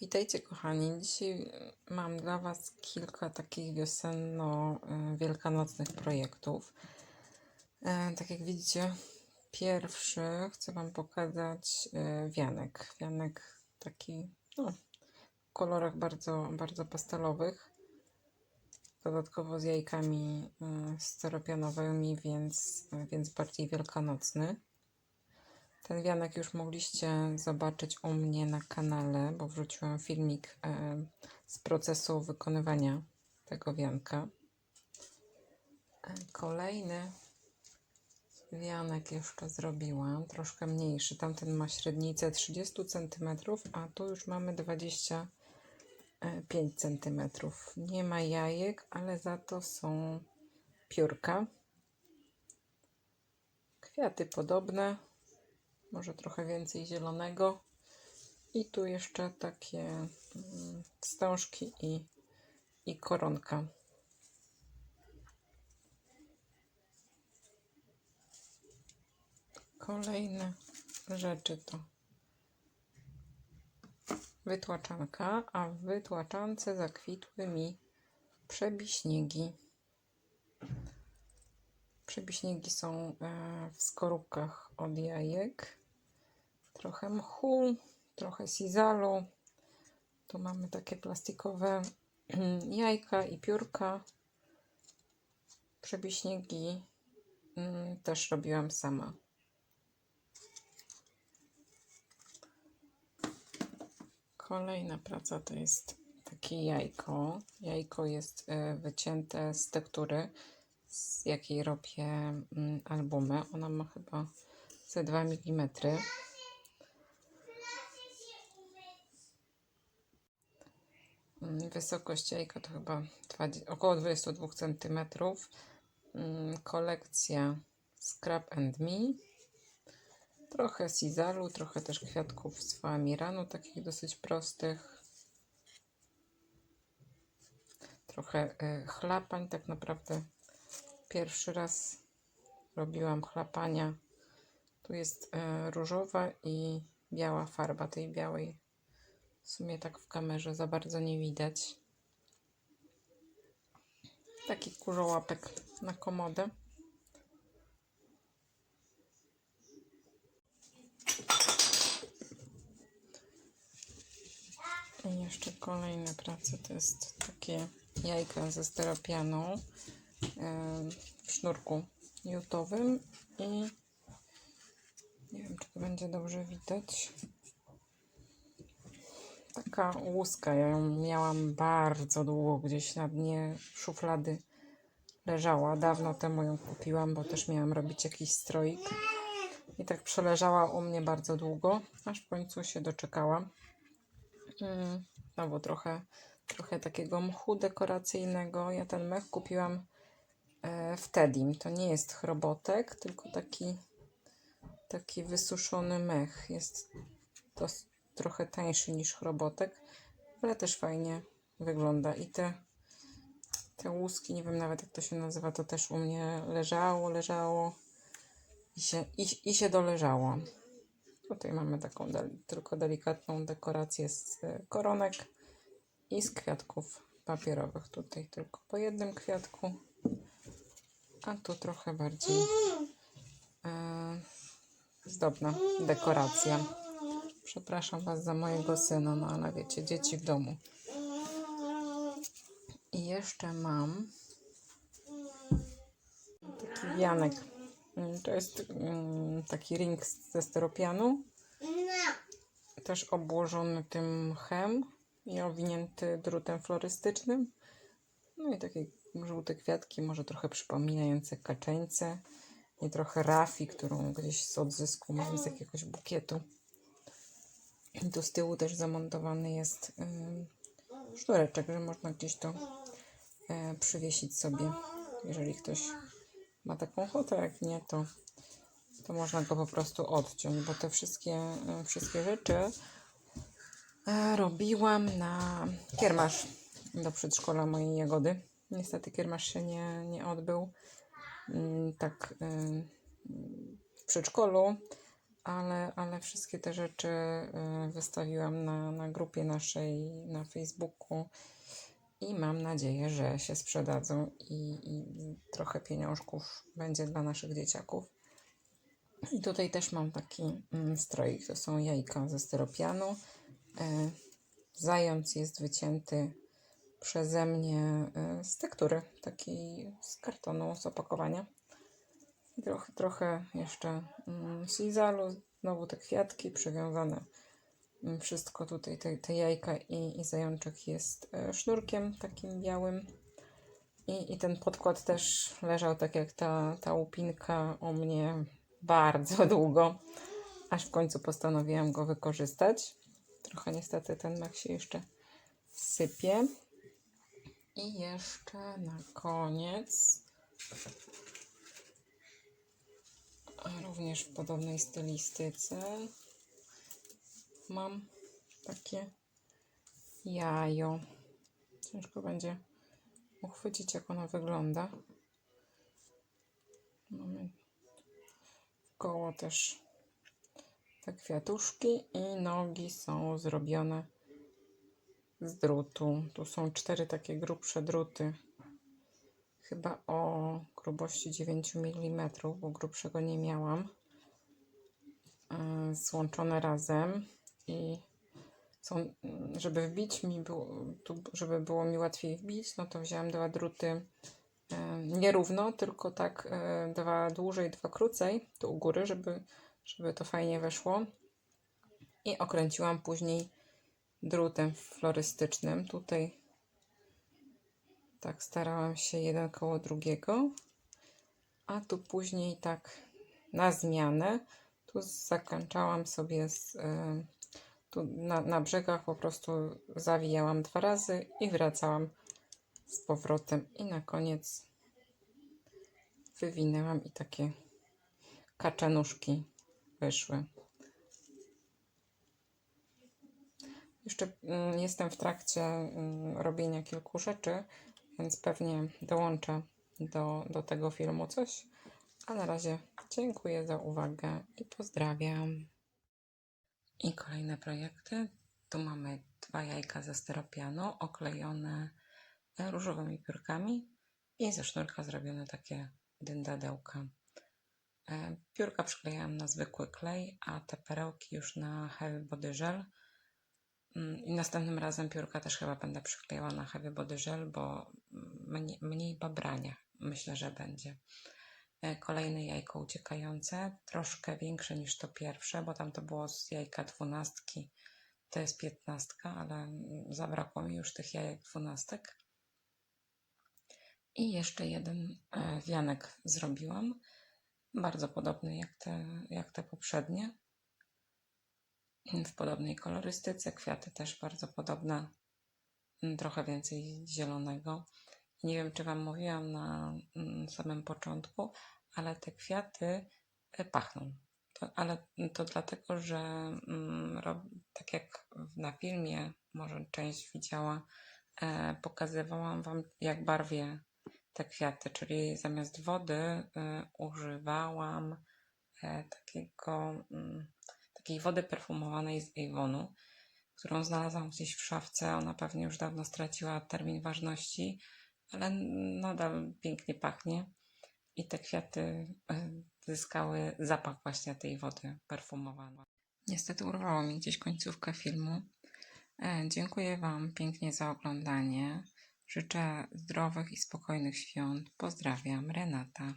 Witajcie kochani. Dzisiaj mam dla Was kilka takich wiosenno-wielkanocnych projektów. E, Tak jak widzicie, pierwszy chcę Wam pokazać e, wianek. Wianek taki no, w kolorach bardzo, bardzo pastelowych. Dodatkowo z jajkami steropianowymi, więc, więc bardziej wielkanocny. Ten wianek już mogliście zobaczyć u mnie na kanale, bo wrzuciłam filmik e, z procesu wykonywania tego wianka. E, Kolejny wianek jeszcze zrobiłam, troszkę mniejszy. Tamten ma średnicę 30 cm, a tu już mamy 25 cm. Nie ma jajek, ale za to są piórka. Kwiaty podobne, może trochę więcej zielonego. I tu jeszcze takie mm, wstążki i, i koronka. Kolejne rzeczy to wytłaczanka, a w wytłaczance zakwitły mi przebiśniegi. Przebiśniegi są e, w skorupkach od jajek. Trochę mchu, trochę sizalu. Tu mamy takie plastikowe jajka i piórka. Przebiśniegi mm, też robiłam sama. Kolejna praca to jest takie jajko. Jajko jest e, wycięte z tektury, z jakiej robię mm, albumy. Ona ma chyba ze 2 mm. Wysokość jajka to chyba 20, około 22 cm. Kolekcja Scrap and Me. Trochę sizalu, trochę też kwiatków z famiranu, takich dosyć prostych. Trochę y, chlapań, tak naprawdę pierwszy raz robiłam chlapania. Tu jest y, różowa i biała farba. Tej białej w sumie tak w kamerze za bardzo nie widać. Taki kurzołapek na komodę. I jeszcze kolejne prace to jest takie jajka ze steropianu em, w sznurku jutowym i nie wiem, czy to będzie dobrze widać. Taka łuska, ja ją miałam bardzo długo gdzieś na dnie szuflady leżała. Dawno temu ją kupiłam, bo też miałam robić jakiś stroik. I tak przeleżała u mnie bardzo długo, aż w końcu się doczekałam. Mm, Znowu trochę, trochę takiego mchu dekoracyjnego. Ja ten mech kupiłam e, w Tedim. To nie jest chrobotek, tylko taki, taki wysuszony mech. Jest to trochę tańszy niż chrobotek, ale też fajnie wygląda. I te, te łuski, nie wiem nawet jak to się nazywa, to też u mnie leżało, leżało i się, i, i się doleżało. Tutaj mamy taką tylko delikatną dekorację z e, koronek i z kwiatków papierowych. Tutaj tylko po jednym kwiatku, a tu trochę bardziej e, zdobna dekoracja. Przepraszam Was za mojego syna, no ale wiecie, dzieci w domu. I jeszcze mam taki wianek. Mm, To jest mm, taki ring ze steropianu. Też obłożony tym mchem i owinięty drutem florystycznym. No i takie żółte kwiatki, może trochę przypominające kaczeńce. I trochę rafi, którą gdzieś z odzysku mam z jakiegoś bukietu. Tu z tyłu też zamontowany jest ym, sznureczek, że można gdzieś to e, przywiesić sobie, jeżeli ktoś ma taką ochotę, jak nie, to, to można go po prostu odciąć, bo te wszystkie, e, wszystkie rzeczy e, robiłam na kiermasz do przedszkola mojej jagody. Niestety kiermasz się nie, nie odbył mm, tak w przedszkolu, ale, ale wszystkie te rzeczy y, wystawiłam na, na grupie naszej na Facebooku i mam nadzieję, że się sprzedadzą i, i trochę pieniążków będzie dla naszych dzieciaków. I tutaj też mam taki mm, stroik, to są jajka ze styropianu. E, Zając jest wycięty przeze mnie e, z tektury, takiej z kartonu, z opakowania. I Trochę, trochę jeszcze mm, sizalu, znowu te kwiatki przywiązane. Mm, Wszystko tutaj, te, te jajka i, i zajączek jest e, sznurkiem takim białym. I, I ten podkład też leżał tak jak ta, ta łupinka u mnie bardzo długo, aż w końcu postanowiłam go wykorzystać. Trochę niestety ten mak się jeszcze sypie. I jeszcze na koniec, również w podobnej stylistyce, mam takie jajo. Ciężko będzie uchwycić, jak ono wygląda. Mamy koło też te kwiatuszki i nogi są zrobione z drutu. Tu są cztery takie grubsze druty. Chyba o grubości 9 mm, bo grubszego nie miałam. E, Złączone razem i są, żeby wbić mi było, żeby było mi łatwiej wbić, no to wzięłam dwa druty e, nierówno, tylko tak e, dwa dłużej, dwa krócej, tu u góry, żeby, żeby to fajnie weszło. I okręciłam później drutem florystycznym. Tutaj tak starałam się jeden koło drugiego, a tu później tak na zmianę. Tu zakończałam sobie z, e, tu na, na brzegach po prostu zawijałam dwa razy i wracałam z powrotem i na koniec wywinęłam i takie kaczanuszki wyszły. Jeszcze mm, jestem w trakcie mm, robienia kilku rzeczy, więc pewnie dołączę do, do tego filmu coś. A na razie dziękuję za uwagę i pozdrawiam. I kolejne projekty. Tu mamy dwa jajka ze styropianu oklejone różowymi piórkami i ze sznurka zrobione takie dyndadełka. E, Piórka przyklejałam na zwykły klej, a te perełki już na Heavy Body Gel. Mm, I następnym razem piórka też chyba będę przyklejała na Heavy Body Gel, bo mniej, mniej babrania myślę, że będzie. E, Kolejne jajko uciekające, troszkę większe niż to pierwsze, bo tam to było z jajka dwunastki, to jest piętnastka, ale zabrakło mi już tych jajek dwunastek. I jeszcze jeden e, wianek zrobiłam, bardzo podobny jak te, jak te poprzednie, w podobnej kolorystyce, kwiaty też bardzo podobne, trochę więcej zielonego. Nie wiem, czy Wam mówiłam na mm, samym początku, ale te kwiaty e, pachną. To, ale to dlatego, że mm, tak jak na filmie, może część widziała, e, pokazywałam Wam, jak barwię te kwiaty, czyli zamiast wody e, używałam e, takiego, mm, takiej wody perfumowanej z Avonu, którą znalazłam gdzieś w szafce. Ona pewnie już dawno straciła termin ważności, ale nadal pięknie pachnie. I te kwiaty e, zyskały zapach właśnie tej wody perfumowanej. Niestety urwało mi gdzieś końcówka filmu. E, Dziękuję Wam pięknie za oglądanie. Życzę zdrowych i spokojnych świąt. Pozdrawiam, Renata.